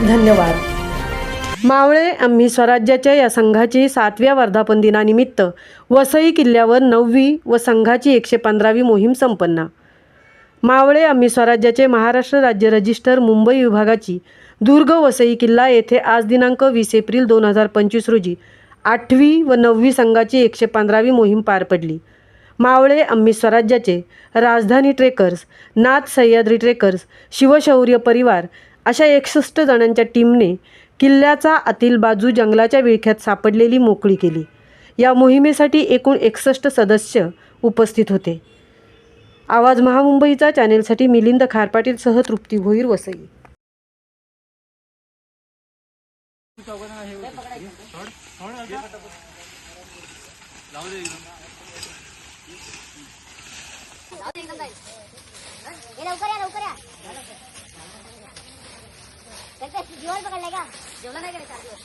धन्यवाद. मावळे आम्ही स्वराज्याच्या या संघाची सातव्या वर्धापन दिनानिमित्त वसई किल्ल्यावर नववी व संघाची एकशे पंधरावी मोहीम संपन्न. मावळे आम्ही स्वराज्याचे महाराष्ट्र राज्य रजिस्टर मुंबई विभागाची दुर्ग वसई किल्ला येथे आज दिनांक वीस एप्रिल दोन हजार पंचवीस रोजी आठवी व नववी संघाची एकशे पंधरावी मोहीम पार पडली. मावळे आम्ही स्वराज्याचे राजधानी ट्रेकर्स नाथ सह्याद्री ट्रेकर्स शिवशौर्य परिवार अशा एकसष्ट जणांच्या टीमने किल्ल्याचा आतील बाजू जंगलाच्या विळख्यात सापडलेली मोकळी केली. या मोहिमेसाठी एकूण एकसष्ट सदस्य उपस्थित होते. आवाज महामुंबईचा चॅनेलसाठी मिलिंद खारपाटीलसह तृप्ती भोईर वसई ये लवकर या लवकर या चल पे पकडलाय का जेवला नाही का रे चार दिवस